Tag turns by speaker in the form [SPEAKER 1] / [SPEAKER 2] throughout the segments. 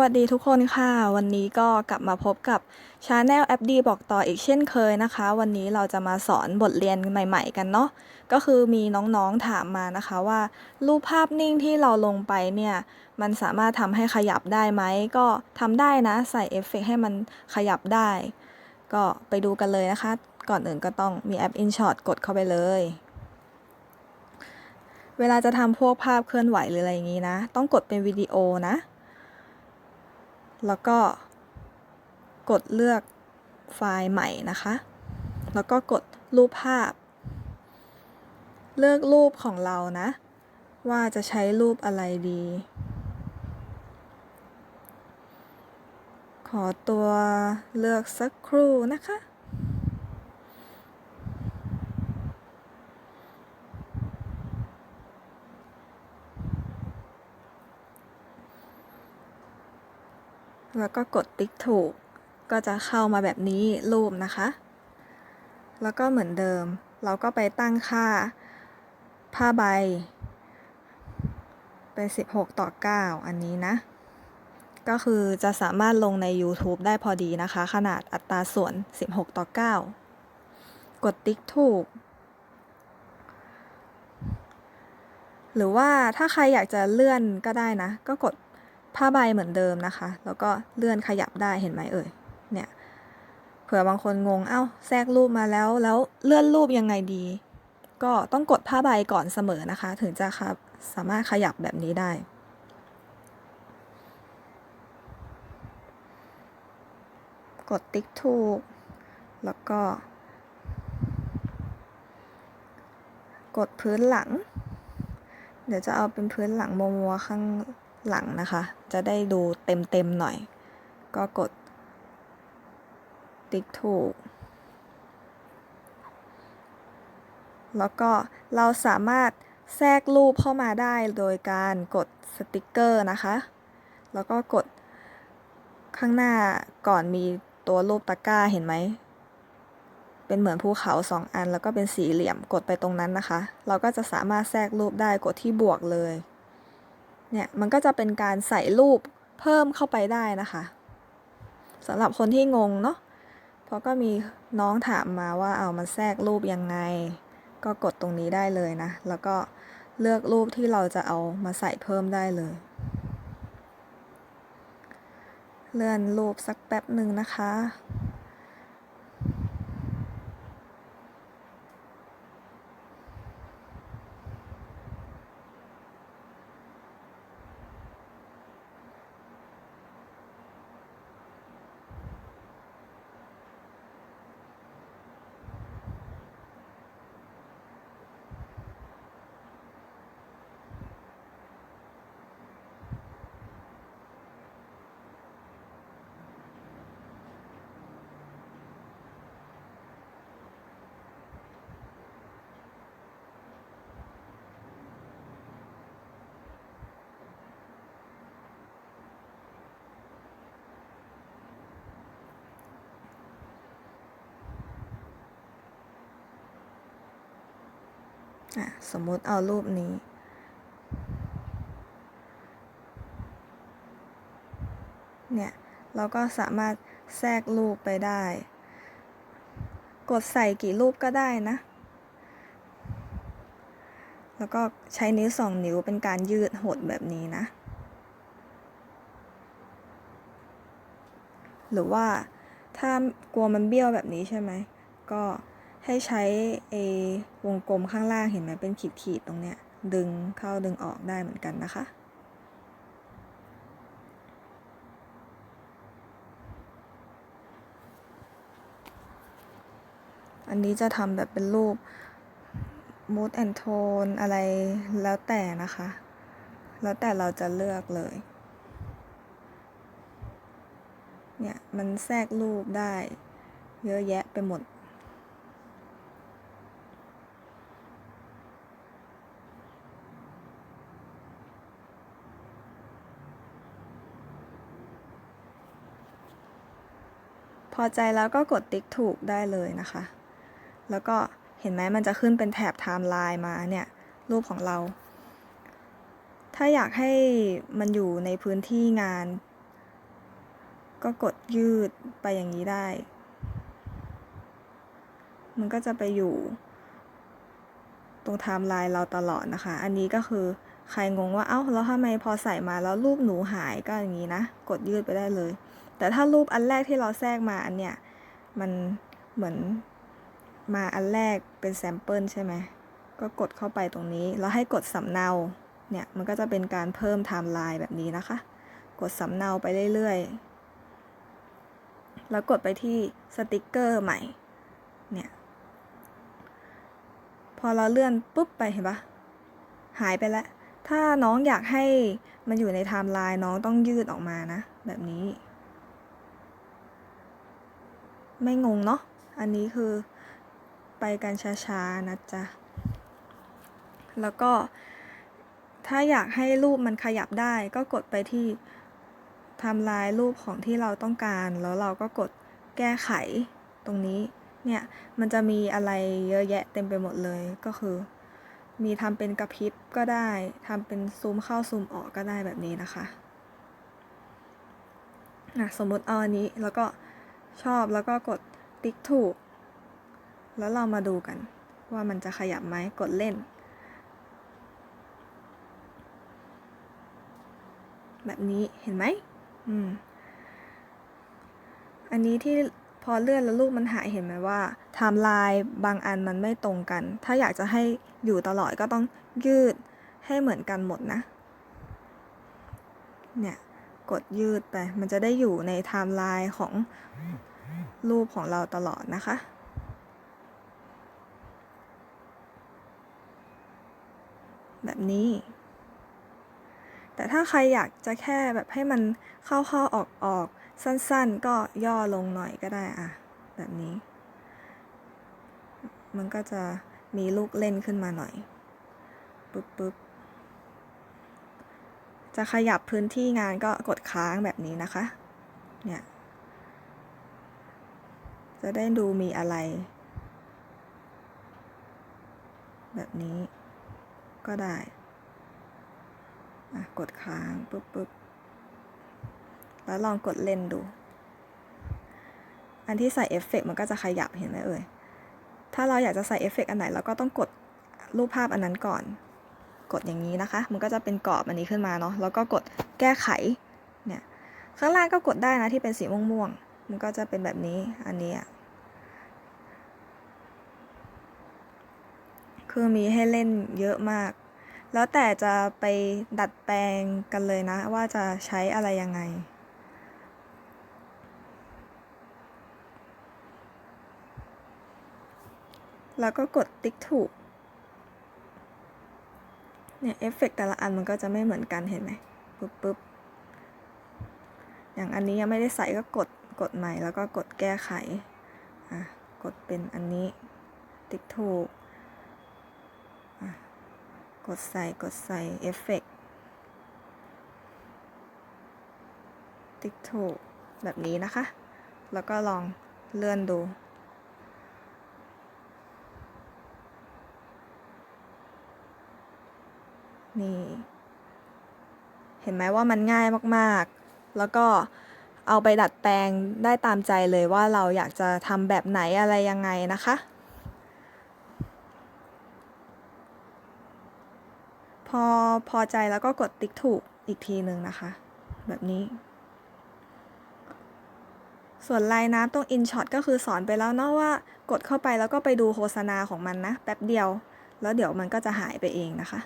[SPEAKER 1] วัสดีทุกคนค่ะ วันนี้ก็กลับมาพบกับชาแนลแอปดีบอกต่ออีกเช่นเคยนะคะ วันนี้เราจะมาสอนบทเรียนใหม่ ๆ กันเนาะก็คือมีน้องๆถามมานะคะว่า รูปภาพนิ่งที่เราลงไปเนี่ย มันสามารถทำให้ขยับได้ไหม ก็ทำได้นะ ใส่เอฟเฟกให้มันขยับได้ ก็ไปดูกันเลยนะคะ ก่อนอื่นก็ต้องมีแอป InShot กดเข้าไปเลย เวลาจะทำพวกภาพเคลื่อนไหวหรืออะไรอย่างนี้นะ ต้องกดเป็นวิดีโอนะ แล้วก็กดเลือกไฟล์ใหม่นะคะ แล้วก็กดรูปภาพ เลือกรูปของเรานะ ว่าจะใช้รูปอะไรดี ขอตัวเลือกสักครู่นะคะ แล้วก็กดติ๊กถูก ก็จะเข้ามาแบบนี้รูปนะคะ แล้วก็เหมือนเดิม เราก็ไปตั้งค่าผ้าใบ เป็น 16 ต่อ 9 อันนี้นะ ก็คือจะสามารถลงใน YouTube ได้พอดีนะคะ ขนาดอัตราส่วน 16 ต่อ 9 กดติ๊กถูกหรือว่าถ้าใครอยากจะเลื่อนก็ได้นะ ก็กด ผ้าใบเหมือนเดิมนะคะ แล้วก็เลื่อนขยับได้เห็นไหมเอ่ย เนี่ย เผื่อบางคนงง เอ้า แทรกรูปมาแล้ว แล้วเลื่อนรูปยังไงดี ก็ต้องกดผ้าใบก่อนเสมอนะคะ ถึงจะครับสามารถขยับแบบนี้ได้ กดติ๊กถูก แล้วก็ กดพื้นหลัง เดี๋ยวจะเอาเป็นพื้นหลังมัวๆข้าง หลังนะคะ จะได้ดูเต็มๆหน่อย ก็กด ติ๊กถูก แล้วก็เราสามารถแทรกรูปเข้ามาได้โดยการกดสติกเกอร์นะคะ แล้วก็กดข้างหน้าก่อนมีตัวรูปตะกร้าเห็นไหม เป็นเหมือนภูเขาสองอันแล้วก็เป็นสี่เหลี่ยมกดไปตรงนั้นนะคะ เราก็จะสามารถแทรกรูปได้กดที่บวกเลย เนี่ยมันก็จะเป็นการใส่รูปเพิ่มเข้าไปได้นะคะสำหรับคนที่งงเนาะเพราะก็มีน้องถามมาว่าเอามาแทรกรูปยังไง ก็กดตรงนี้ได้เลยนะ แล้วก็เลือกรูปที่เราจะเอามาใส่เพิ่มได้เลย เลื่อนรูปสักแป๊บหนึ่งนะคะ สมมุติเอารูปนี้ เนี่ย เราก็สามารถแทรกรูปไปได้ กดใส่กี่รูปก็ได้นะ แล้วก็ใช้นิ้วสองนิ้วเป็นการยืดหดแบบนี้นะ หรือว่าถ้ากลัวมันเบี้ยวแบบนี้ใช่ไหม ก็ ให้ใช้เอวงกลมข้างล่างเห็นไหมเป็นขีดๆตรงเนี้ยดึงเข้าดึงออกได้เหมือนกันนะคะ อันนี้จะทำแบบเป็นรูป mood and tone อะไรแล้วแต่นะคะ แล้วแต่เราจะเลือกเลย เนี่ย มันแทรกรูปได้เยอะแยะไปหมด พอใจแล้วก็กดติ๊กถูกได้เลยนะคะ แล้วก็เห็นไหมมันจะขึ้นเป็นแถบไทม์ไลน์มาเนี่ยรูปของเรา ถ้าอยากให้มันอยู่ในพื้นที่งาน ก็กดยืดไปอย่างนี้ได้ มันก็จะไปอยู่ตรงไทม์ไลน์เราตลอดนะคะ อันนี้ก็คือใครงงว่า เอ้า แล้วทำไมพอใส่มาแล้วรูปหนูหายก็อย่างนี้นะ กดยืดไปได้เลย แต่ถ้ารูปอันแรกที่เราแทรกมาอันเนี้ยมันเหมือนมาอันแรกเป็นแซมเปิลใช่ไหมก็กดเข้าไปตรงนี้ แล้วให้กดสำเนาเนี่ยมันก็จะเป็นการเพิ่มไทม์ไลน์แบบนี้นะคะ กดสำเนาไปเรื่อยๆ แล้วกดไปที่สติกเกอร์ใหม่เนี่ยพอเราเลื่อนปุ๊บไปเห็นปะหายไปแล้วถ้าน้องอยากให้มันอยู่ในไทม์ไลน์น้องต้องยืดออกมานะ แบบนี้ ไม่งงเนาะ อันนี้คือไปกันช้าๆนะจ๊ะ แล้วก็ถ้าอยากให้รูปมันขยับได้ก็กดไปที่ทำลายรูปของที่เราต้องการ แล้วเราก็กดแก้ไขตรงนี้ เนี่ย มันจะมีอะไรเยอะแยะเต็มไปหมดเลย ก็คือ มีทำเป็นกระพริบก็ได้ทำเป็นซูมเข้าซูมออกก็ได้แบบนี้นะคะนะสมมติเอาอันนี้แล้วก็ ชอบแล้วก็กดติ๊กถูก แล้วเรามาดูกันว่ามันจะขยับไหมกดเล่น แบบนี้เห็นไหมอืม อันนี้ที่พอเลื่อนแล้วรูปมันหายเห็นไหมว่าไทม์ไลน์บางอันมันไม่ตรงกัน ถ้าอยากจะให้อยู่ตลอดก็ต้องยืดให้เหมือนกันหมดนะ เนี่ย กดยืดไป มันจะได้อยู่ในไทม์ไลน์ของรูปของเราตลอดนะคะ แบบนี้ แต่ถ้าใครอยากจะแค่แบบให้มันเข้าเข้าออกออกสั้นๆ ก็ย่อลงหน่อยก็ได้อะแบบนี้ มันก็จะมีลูกเล่นขึ้นมาหน่อยปึ๊บปึ๊บ จะขยับพื้นที่งานก็กดค้างแบบนี้นะคะ เนี่ย จะได้ดูมีอะไร แบบนี้ก็ได้กดค้างปุ๊บปุ๊บแล้วลองกดเล่นดู อันที่ใส่เอฟเฟกมันก็จะขยับเห็นไหมเอ่ย ถ้าเราอยากจะใส่เอฟเฟกอันไหนเราก็ต้องกดรูปภาพอันนั้นก่อน กดอย่างนี้นะคะ มันก็จะเป็นกรอบอันนี้ขึ้นมาเนาะแล้วก็กดแก้ไขเนี่ยข้างล่างก็กดได้นะที่เป็นสีม่วงๆมันก็จะเป็นแบบนี้อันนี้คือมีให้เล่นเยอะมาก แล้วแต่จะไปดัดแปลงกันเลยนะ ว่าจะใช้อะไรยังไงแล้วก็กดติ๊กถูก เนี่ยเอฟเฟกแต่ละอันมันก็จะไม่เหมือนกันเห็นไหมปุ๊บปุ๊บอย่างอันนี้ยังไม่ได้ใส่ก็กดกดใหม่แล้วก็กดแก้ไขอะกดเป็นอันนี้ ติ๊กถูกอะกดใส่กดใส่เอฟเฟกติ๊กถูกแบบนี้นะคะ แล้วก็ลองเลื่อนดู นี่ เห็นไหมว่ามันง่ายมากๆ แล้วก็เอาไปดัดแปลงได้ตามใจเลยว่าเราอยากจะทำแบบไหนอะไรยังไงนะคะ พอพอใจแล้วก็กดติ๊กถูกอีกทีหนึ่งนะคะ แบบนี้ ส่วนลายน้ำตรงอินช็อตก็คือสอนไปแล้วเนาะว่ากดเข้าไปแล้วก็ไปดูโฆษณาของมันนะ แป๊บเดียว แล้วเดี๋ยวมันก็จะหายไปเองนะคะ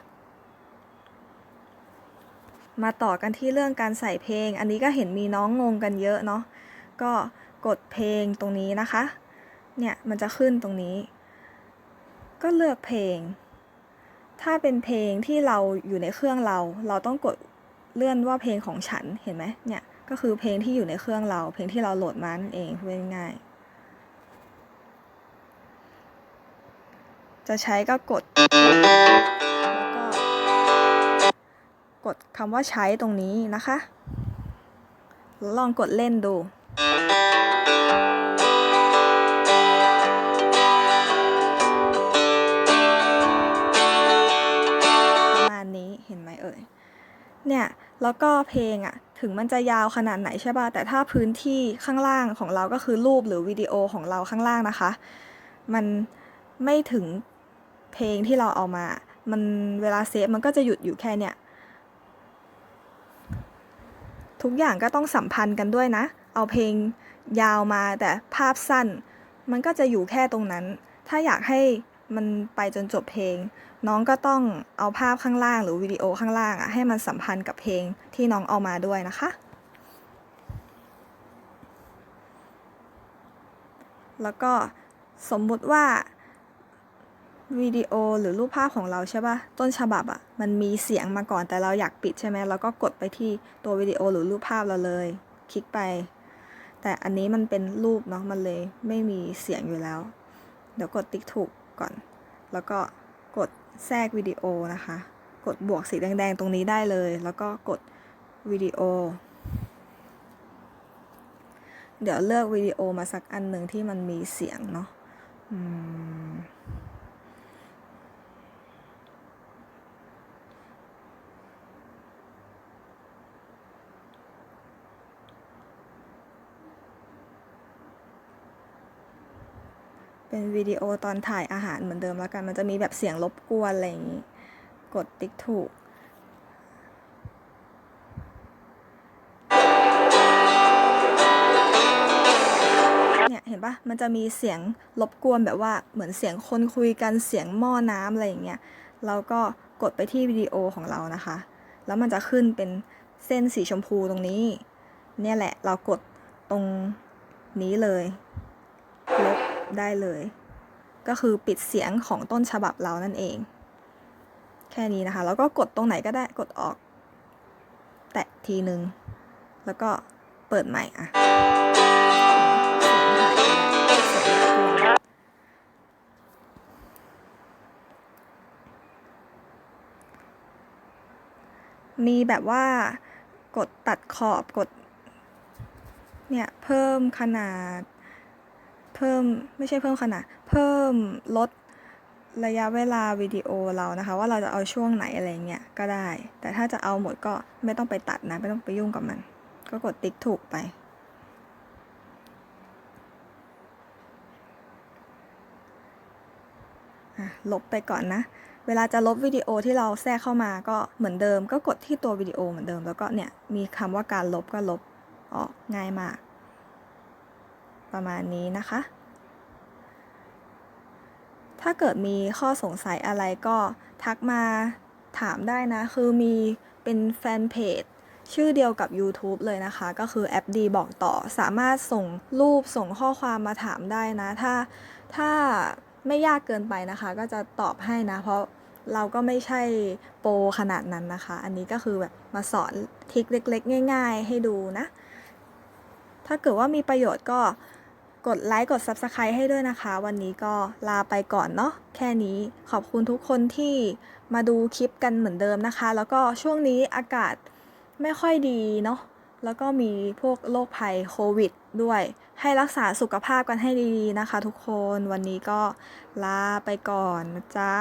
[SPEAKER 1] มาต่อกันที่เรื่องการใส่เพลง อันนี้ก็เห็นมีน้องงงกันเยอะเนาะ ก็กดเพลงตรงนี้นะคะ เนี่ยมันจะขึ้นตรงนี้ ก็เลือกเพลง ถ้าเป็นเพลงที่เราอยู่ในเครื่องเรา เราต้องกดเลื่อนว่าเพลงของฉัน เห็นไหมเนี่ย ก็คือเพลงที่อยู่ในเครื่องเรา เพลงที่เราโหลดมานั่นเองพูดง่ายจะใช้ก็กด ดคำว่าใช้ตรงนี้นะคะแล้วลองกดเล่นดูประมาณนี้เห็นไหมเอ่ย เนี่ย แล้วก็เพลงอะถึงมันจะยาวขนาดไหนใช่ป่ะ แต่ถ้าพื้นที่ข้างล่างของเราก็คือรูปหรือวิดีโอของเราข้างล่างนะคะ มันไม่ถึงเพลงที่เราเอามา มันเวลาเซฟมันก็จะหยุดอยู่แค่เนี้ย ทุกอย่างก็ต้องสัมพันธ์กันด้วยนะ เอาเพลงยาวมาแต่ภาพสั้น มันก็จะอยู่แค่ตรงนั้น ถ้าอยากให้มันไปจนจบเพลง น้องก็ต้องเอาภาพข้างล่างหรือวิดีโอข้างล่างอะให้มันสัมพันธ์กับเพลงที่น้องเอามาด้วยนะคะ แล้วก็สมมุติว่า วิดีโอหรือรูปภาพของเราใช่ปะต้นฉบับอะมันมีเสียงมาก่อนแต่เราอยากปิดใช่ไหมเราก็กดไปที่ตัววิดีโอหรือรูปภาพเราเลย คลิกไป แต่อันนี้มันเป็นรูปเนาะมันเลยไม่มีเสียงอยู่แล้ว เดี๋ยวกดติ๊กถูกก่อน แล้วก็กดแทรกวิดีโอนะคะ กดบวกสีแดงๆตรงนี้ได้เลย แล้วก็กดวิดีโอ เดี๋ยวเลือกวิดีโอมาสักอันหนึ่งที่มันมีเสียงเนาะอืม เป็นวิดีโอตอนถ่ายอาหารเหมือนเดิมแล้วกัน มันจะมีแบบเสียงรบกวนอะไรอย่างนี้ กดติ๊กถูก เนี่ยเห็นปะมันจะมีเสียงรบกวนแบบว่าเหมือนเสียงคนคุยกันเสียงหม้อน้ำอะไรอย่างเงี้ย เราก็กดไปที่วิดีโอของเรานะคะ แล้วมันจะขึ้นเป็นเส้นสีชมพูตรงนี้ เนี่ยแหละเรากดตรงนี้เลย ได้เลย ก็คือปิดเสียงของต้นฉบับเรานั่นเอง แค่นี้นะคะ แล้วก็กดตรงไหนก็ได้กดออก แตะทีนึง แล้วก็เปิดใหม่อะมีแบบว่ากดตัดขอบกด เนี่ย เพิ่มขนาด เพิ่มไม่ใช่เพิ่มขนาด เพิ่มลดระยะเวลาวิดีโอเรานะคะ ว่าเราจะเอาช่วงไหนอะไรเงี้ยก็ได้ แต่ถ้าจะเอาหมดก็ไม่ต้องไปตัดนะ ไม่ต้องไปยุ่งกับมัน ก็กดติ๊กถูกไป ลบไปก่อนนะ เวลาจะลบวิดีโอที่เราแทรกเข้ามาก็เหมือนเดิม ก็กดที่ตัววิดีโอเหมือนเดิม แล้วก็เนี่ยมีคำว่าการลบก็ลบออกง่ายมาก ประมาณนี้นะคะ ถ้าเกิดมีข้อสงสัยอะไรก็ทักมาถามได้นะ คือมีเป็นแฟนเพจชื่อเดียวกับ YouTube เลยนะคะ ก็คือแอปดีบอกต่อสามารถส่งรูปส่งข้อความมาถามได้นะ ถ้าถ้าไม่ยากเกินไปนะคะ ก็จะตอบให้นะ เพราะเราก็ไม่ใช่โปรขนาดนั้นนะคะ อันนี้ก็คือแบบมาสอนทิคเล็ก ๆ ง่าย ๆ ให้ดูนะ ถ้าเกิดว่ามีประโยชน์ก็ กดไลค์กด Subscribe ให้ด้วยนะคะ วันนี้ก็ลาไปก่อนเนาะแค่นี้ขอบคุณทุกคนที่มาดูคลิปกันเหมือนเดิมนะคะ แล้วก็ช่วงนี้อากาศไม่ค่อยดีเนาะแล้วก็มีพวกโรคภัยโควิดด้วย ให้รักษาสุขภาพกันให้ดีๆนะคะ ทุกคนวันนี้ก็ลาไปก่อนนะจ๊ะ